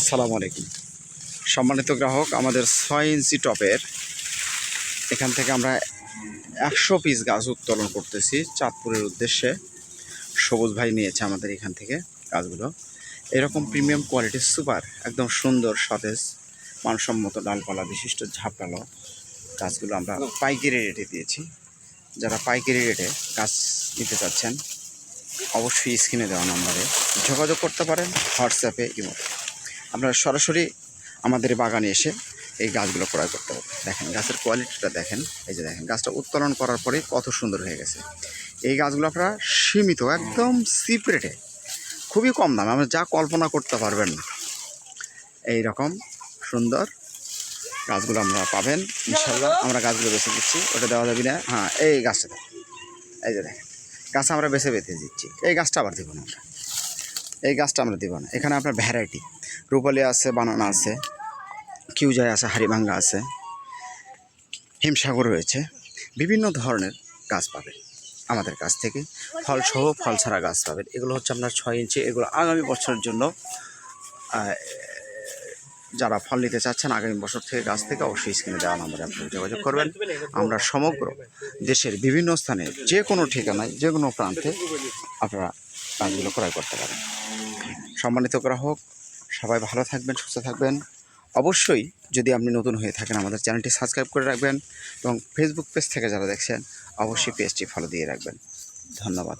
আসসালামু আলাইকুম। সম্মানিত গ্রাহক, আমাদের ছয় ইঞ্চি টপের এখান থেকে আমরা একশো পিস গাছ উত্তোলন করতেছি চাঁদপুরের উদ্দেশ্যে। সবুজ ভাই নিয়েছে আমাদের এখান থেকে গাছগুলো। এরকম প্রিমিয়াম কোয়ালিটির সুপার একদম সুন্দর সতেজ, মানসম্মত ডালপালা বিশিষ্ট ঝাপটালো গাছগুলো আমরা পাইকারি রেটে দিয়েছি। যারা পাইকারি রেটে গাছ নিতে চাচ্ছেন, অবশ্যই স্ক্রিনে দেওয়া নম্বরে যোগাযোগ করতে পারেন, হোয়াটসঅ্যাপে, ইমো আপনারা সরাসরি আমাদের বাগানে এসে এই গাছগুলো ক্রয় করতে হবে। দেখেন, গাছের কোয়ালিটিটা দেখেন, এই যে দেখেন, গাছটা উত্তোলন করার পরে কত সুন্দর হয়ে গেছে। এই গাছগুলো আপনারা সীমিত, একদম চিপ রেটে খুবই কম দামে, আমরা যা কল্পনা করতে পারবেন না। এই রকম সুন্দর গাছগুলো আমরা পাবেন ইনশাল্লাহ আমরা গাছগুলো বেছে দিচ্ছি, ওটা দেওয়া যাবে না। হ্যাঁ এই গাছটা এই যে দেখেন, গাছ আমরা বেছে বেঁধে দিচ্ছি। এই গাছটা আবার দেবো না আমরা। এই গাছটা আমরা দেবো না। এখানে আপনার ভ্যারাইটি রূপালি আছে, বানানা আছে, কিউজাই আছে হাড়িভাঙ্গা আছে, হিমসাগর রয়েছে, বিভিন্ন ধরনের গাছ পাবেন আমাদের কাছ থেকে। ফল সহ ফল ছাড়া গাছ পাবেন। এগুলো হচ্ছে আপনার ছয় ইঞ্চি। এগুলো আগামী বছরের জন্য যারা ফল নিতে চাচ্ছেন, আগামী বছর থেকে গাছ থেকে অবশ্যই স্ক্রিনে দেওয়া নম্বরে আপনি যোগাযোগ করবেন। আমরা সমগ্র দেশের বিভিন্ন স্থানে, যে কোনো ঠিকানায়, যে কোনো প্রান্তে আপনারা গাছগুলো ক্রয় করতে পারেন। সম্মানিত গ্রাহক সবাই ভালো থাকবেন, সুস্থ থাকবেন। অবশ্যই যদি আপনি নতুন হয়ে থাকেন, আমাদের চ্যানেলটি সাবস্ক্রাইব করে রাখবেন এবং ফেসবুক পেজ থেকে যারা দেখছেন, অবশ্যই পেজটি ফলো দিয়ে রাখবেন। ধন্যবাদ।